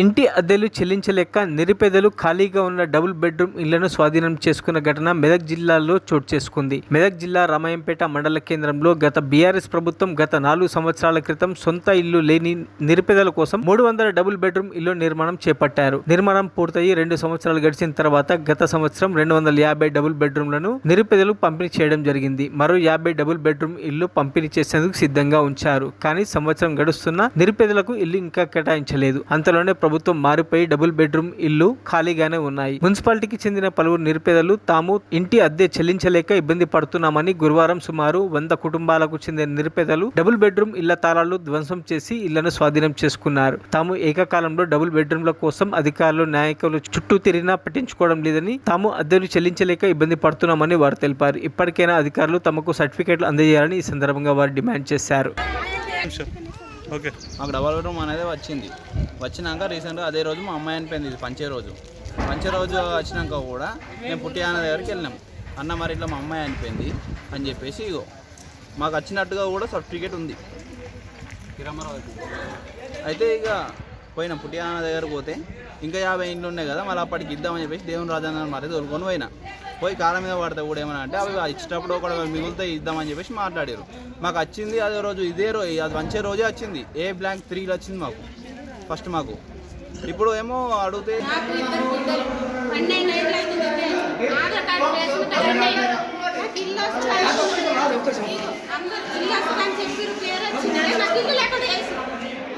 ఇంటి అద్దెలు చెల్లించలేక నిరుపేదలు ఖాళీగా ఉన్న డబుల్ బెడ్రూమ్ ఇళ్ళను స్వాధీనం చేసుకున్న ఘటన మెదక్ జిల్లాలో చోటు చేసుకుంది. మెదక్ జిల్లా రామాయంపేట మండల కేంద్రంలో గత బీఆర్ఎస్ ప్రభుత్వం గత నాలుగు సంవత్సరాల క్రితం సొంత ఇల్లు లేని నిరుపేదల కోసం మూడు వందల డబుల్ బెడ్రూమ్ ఇల్లు నిర్మాణం చేపట్టారు. నిర్మాణం పూర్తయి రెండు సంవత్సరాలు గడిచిన తర్వాత గత సంవత్సరం రెండు వందల యాభై డబుల్ బెడ్రూమ్లను నిరుపేదలకు పంపిణీ చేయడం జరిగింది. మరో యాభై డబుల్ బెడ్రూమ్ ఇల్లు పంపిణీ చేసేందుకు సిద్ధంగా ఉంచారు. కానీ సంవత్సరం గడుస్తున్న నిరుపేదలకు ఇల్లు ఇంకా కేటాయించలేదు. అంతలోనే ప్రభుత్వం మారిపోయి డబుల్ బెడ్రూమ్ ఇల్లు ఖాళీగానే ఉన్నాయి. మున్సిపాలిటీకి చెందిన పలువురు నిరుపేదలు తాము ఇంటి అద్దె చెల్లించలేక ఇబ్బంది పడుతున్నామని గురువారం సుమారు వంద కుటుంబాలకు చెందిన నిరుపేదలు డబుల్ బెడ్రూమ్ ఇళ్ళ తాళాలు ధ్వంసం చేసి ఇళ్ళను స్వాధీనం చేసుకున్నారు. తాము ఏకకాలంలో డబుల్ బెడ్రూమ్ల కోసం అధికారులు నాయకులు చుట్టూ తిరిగినా పట్టించుకోవడం లేదని తాము అద్దెలు చెల్లించలేక ఇబ్బంది పడుతున్నామని వారు తెలిపారు. ఇప్పటికైనా అధికారులు తమకు సర్టిఫికేట్లు అందజేయాలని ఈ సందర్భంగా వారు డిమాండ్ చేశారు. ఓకే. మాకు డబల్ బెడ్రూమ్ అనేది వచ్చింది. వచ్చినాక రీసెంట్గా అదే రోజు మా అమ్మాయి అనిపోయింది ఇది పంచే రోజు. పంచే రోజు వచ్చినాక కూడా మేము పుట్టి అన్న దగ్గరికి వెళ్ళినాం. అన్న మరి ఇట్లా మా అమ్మాయి అనిపోయింది అని చెప్పేసి ఇగో మాకు వచ్చినట్టుగా కూడా సర్టిఫికేట్ ఉంది. అయితే ఇక పోయినా పుట్టి అన్న దగ్గరకు పోతే ఇంకా యాభై ఇండ్లు ఉన్నాయి కదా మళ్ళీ అప్పటికి ఇద్దామని చెప్పేసి దేవుని రాజాన్ని మరి తోలుకొని పోయినా. పోయి కాళ్ళ మీద పడితే కూడా ఏమైనా అంటే అవి ఇచ్చినప్పుడు కూడా మిగులుతాయి ఇద్దామని చెప్పేసి మాట్లాడారు మాకు వచ్చింది అదే రోజు ఇదే రోజు అది మంచి రోజే వచ్చింది. ఏ బ్లాంక్ త్రీలో వచ్చింది మాకు ఫస్ట్ మాకు. ఇప్పుడు ఏమో అడిగితే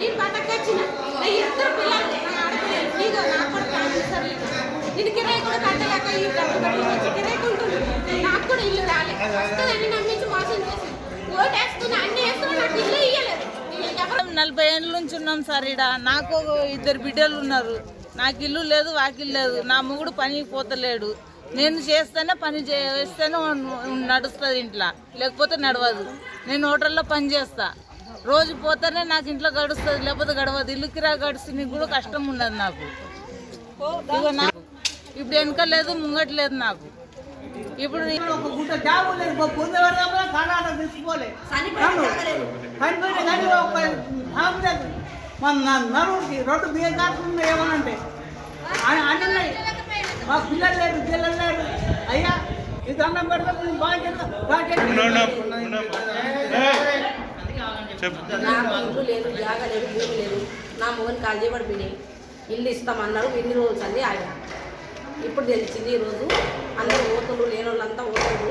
నేను బతకొచ్చిన. ఇద్దరు పిల్లలు, నా నాకు కూడా ట్రాన్స్ఫర్ నేను కిరాయి కూడా కట్టలేక ఈ డబ్బులు కట్టుకొని కిరాయి కొంటున్నాను. నాకు కూడా ఇల్లు రాలే. వస్తుందని నమ్మించి మోసం చేసి. ఓటు వేస్తున్నా, అన్ని వేస్తున్నా, నాకు ఇల్లు ఇయ్యలేదు. నలభై ఏళ్ళ నుంచి ఉన్నాం సార్ ఇడ నాకు ఇద్దరు బిడ్డలు ఉన్నారు నాకు ఇల్లు లేదు వాకిల్ లేదు నా మొగుడు పనికి పోతలేడు నేను చేస్తేనే పని చేస్తేనే నడుస్తుంది ఇంట్లో లేకపోతే నడవదు నేను హోటల్లో పని చేస్తాను రోజు పోతేనే నాకు ఇంట్లో గడుస్తుంది లేకపోతే గడవదు. ఇల్లు కిరా గడుస్తుంది కూడా కష్టం ఉండదు నాకు. ఇగో నాకు. ఇప్పుడు వెనక లేదు ముంగట లేదు నాకు ఇప్పుడు లేదు. లేదు నలుగురికి రెండు బియ్య కాకుండా ఏమనంటే అని అన్ని ఉన్నాయి. మా పిల్లలు లేరు పిల్లలు లేరు. అయ్యా ఈ దండం పెడితే బాగా చెప్పు. నాకు ఇల్లు లేదు జాగ లేదు భూమి లేదు. నా మొగని కాల్ చేయబడిపోయినాయి ఇల్లు ఇస్తామన్నారు ఎన్ని రోజులు అండి ఆయన ఇప్పుడు తెలిసింది ఈరోజు అందరూ ఓతులు లేని వాళ్ళంతా ఓతులు.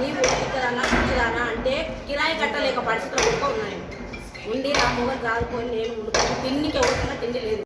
నీవు ఇక్కడన్నా ఇచ్చిరానా అంటే కిరాయి కట్టలేక పరిస్థితులు కూడా ఉన్నాయి. ఉండి నా మొగని కాదుకొని నేను ఉండుకొని తిండికి ఎవరికన్నా తిండి లేదు.